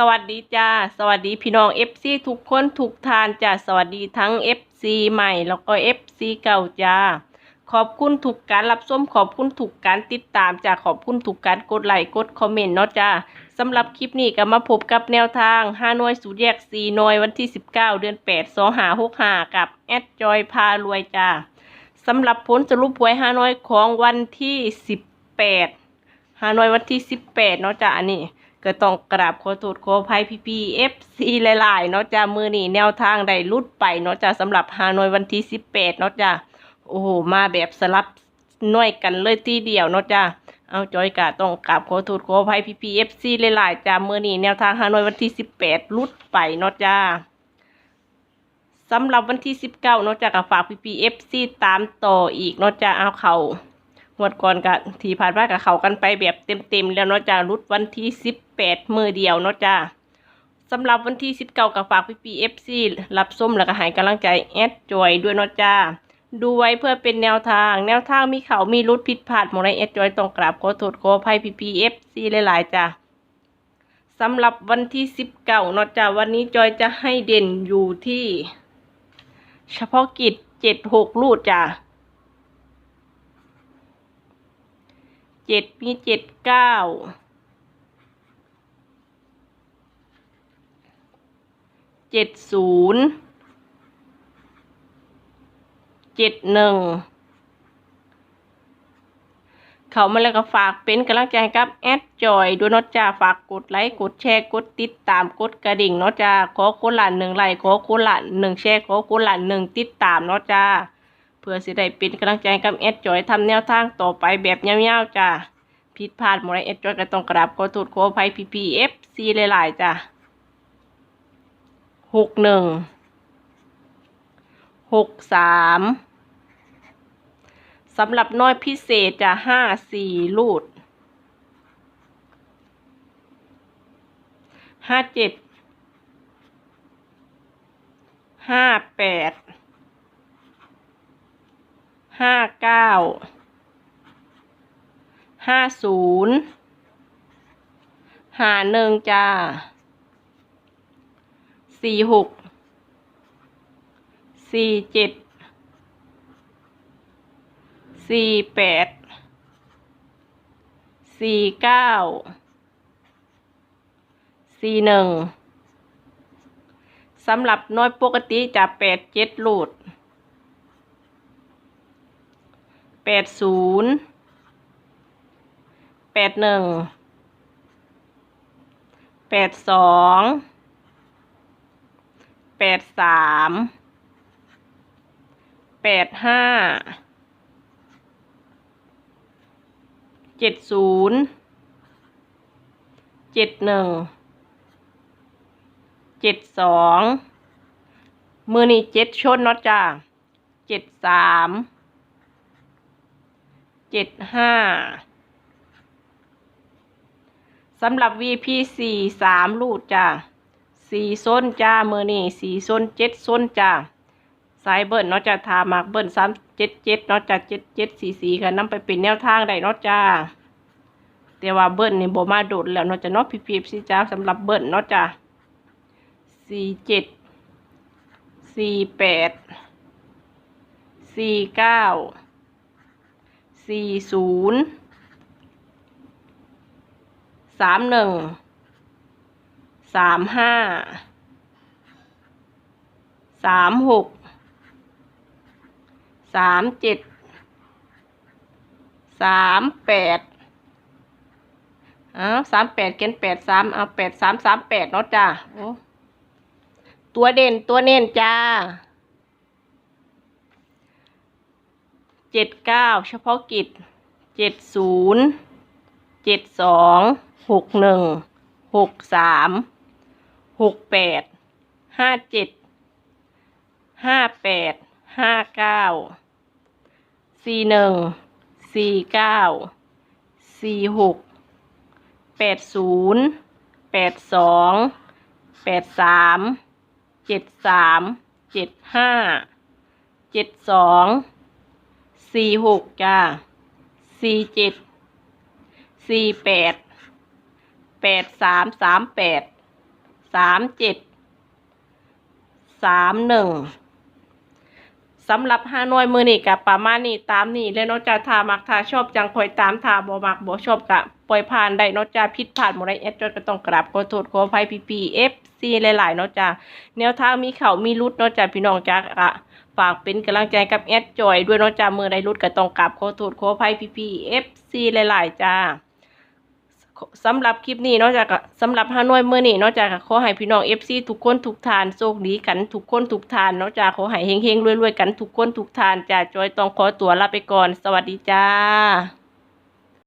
สวัสดีจ้าสวัสดีพี่น้อง FC ทุกคนทุกทานจ้าสวัสดีทั้ง FC ใหม่แล้วก็ FC เก่าจ้าขอบคุณทุกการรับชมขอบคุณทุกการติดตามจ้าขอบคุณทุกการกดไลค์กดคอมเมนต์เนาะจ้าสำหรับคลิปนี้ก็มาพบกับแนวทาง5หน่วยสูตรแยก4หน่วยวันที่ 19 เดือน8 2 5 6 5กับแอดจอยพารวยจ้าสำหรับผลสรุปหวย5หน่วยของวันที่ 18ฮานอยวันที่ 18เนาะจ้ะอันนี้ ก็ต้องกราบขอโทษขออภัยพี่พีเอฟซีหลายๆเนาะจ้ะมือนี่แนวทางได้ลุดไปเนาะจ้ะสำหรับฮานอยวันที่18เนาะจ้ะโอ้โหมาแบบสลับน่วยกันเลยทีเดียวเนาะจ้ะเอาจอยกะต้องกราบขอโทษขออภัยพี่พีเอฟซีหลายๆจ้ะมือนี่แนวทางฮานอยวันที่18ลุดไปเนาะจ้ะสำหรับวันที่19เก้าเนาะจ้ะก็ฝากพี่พีเอฟซีตามต่ออีกเนาะจ้ะเอาเขา งวดก่อนกับที่ผ่านมากับเขากันไปแบบเต็มๆแล้วเนาะจ้ารุดวันที่สิบแปดมือเดียวเนาะจ้าสำหรับวันที่สิบเก้ากับฝากพี่พีเอฟซีรับส้มแล้วก็หายกำลังใจแอดจอยด้วยเนาะจ้าดูไว้เพื่อเป็นแนวทาง แนวทางมีเขามีรุดผิดพลาดหมดเลยแอดจอยต้องกราบขอโทษขออภัยพีพีเอฟซีหลายๆจ้าสำหรับวันที่สิบเก้าเนาะจ้าวันนี้จอยจะให้เด่นอยู่ที่ เฉพาะกิจเจ็ดหกลูดจ้า เจ็ดมีเจ็ดเก้าเจ็ดศูนย์เจ็ดหนึ่งเขามาแล้วก็ฝากเป็นกำลังใจให้กับแอดจอยด้วยนาะจ้าฝากกดไลค์กดแชร์กดติดตามกดกระดิ่งนาะจ้าขอคนละหนึ่งไลค์ขอคนละหนึ่งแชร์ขอคนละหนึ่งติดตามนาะจ้า พื่อสิได้เป็นกำลังใจกับแอดจอยทำแนวทางต่อไปแบบเงี้ยวๆจ้าผิดพลาดหมดเลยแอดจอยก็ต้องกราบขอโทษขออภัยพีพีเอฟซีหลายๆจ้าหกหนึ่งหกสามสำหรับน้อยพิเศษจะห้าสี่ลูดห้าเจ็ดห้าแปด ห้าเก้าห้าศูนย์หาหนึ่งจ้าสี่หกสี่เจ็ดสี่แปดสี่เก้าสี่หนึ่งสำหรับน้อยปกติจะแปดเจ็ดลูด แปดศูนย์แปดหนึ่งแปดสองแปดสามแปดห้าเจ็ดศูนย์เจ็ดหนึ่งเจ็ดสองมือนี่เจ็ดชนเนาะจ้าเจ็ดสาม เจ็ดห้าสำหรับ VP สี่สามลูดจ้าสี่ส้นจ้ามือนี่สี่ส้นเจ็ดส้นจ้าสายเบิ้ลเนาะจ้าทามักเบิ้ลสามเจ็ดเจ็ดเนาะจ้าเจ็ดเจ็ดสี่สี่กันนำไปเป็นแนวทางได้เนาะจ้าแต่ว่าเบิ้ลนี่บ่มาโดดแล้วเนาะจ้าเนาะพีพีซีจ้าสำหรับเบิ้ลเนาะจ้าสี่เจ็ดสี่แปดสี่เก้า สี่ศูนย์สามหนึ่งสามห้าสามหกสามเจ็ดสามแปดอ้าวสามแปดเกณฑ์แปดสามเอาแปดสามสามแปดเนาะจ้าโอ้ตัวเด่นตัวเน้นจ้า เจ็ดเก้าเฉพาะกิจเจ็ดศูนย์เจ็ดสองหกหนึ่งหกสามหกแปดห้าเจ็ดห้าแปดห้าเก้าสี่หนึ่งสี่เก้าสี่หกแปดศูนย์แปดสองแปดสามเจ็ดสามเจ็ดห้าเจ็ดสอง สี่หกจ้าสี่เจ็ดสี่แปดแปดสามสามแปดสามเจ็ดสามหนึ่งสำหรับห้าน้อยมือนี่กับประมาณนี้ตามนี้แล้วนาะจ้าถ้ามักถาชอบจังคอยตามถาบ่มักบ่ชอบกะ ปล่อยผ่านได้เนาะจ้าผิดพลาดบ่ได้แอดจอยก็ต้องกราบขอโทษขออภัยพี่พีเอฟซีหลายๆเนาะจ้าแนวทางมีเข่ามีรุดเนาะจ้าพี่น้องจ้าอะฝากเป็นกำลังใจกับแอดจอยด้วยเนาะจ้ามือใดรุดก็ต้องกราบขอโทษขออภัยพี่พีเอฟซีหลายๆจ้าสำหรับคลิปนี้นอกจากสำหรับฮานอยเมื่อนี้นอกจากขอให้พี่น้องเอฟซีทุกคนทุกทานโชคดีกันทุกคนทุกทานนอกจากขอให้เฮงๆรวยๆกันทุกคนทุกทานจ้าจอยต้องขอตัวลาไปก่อน สวัสดีจ้า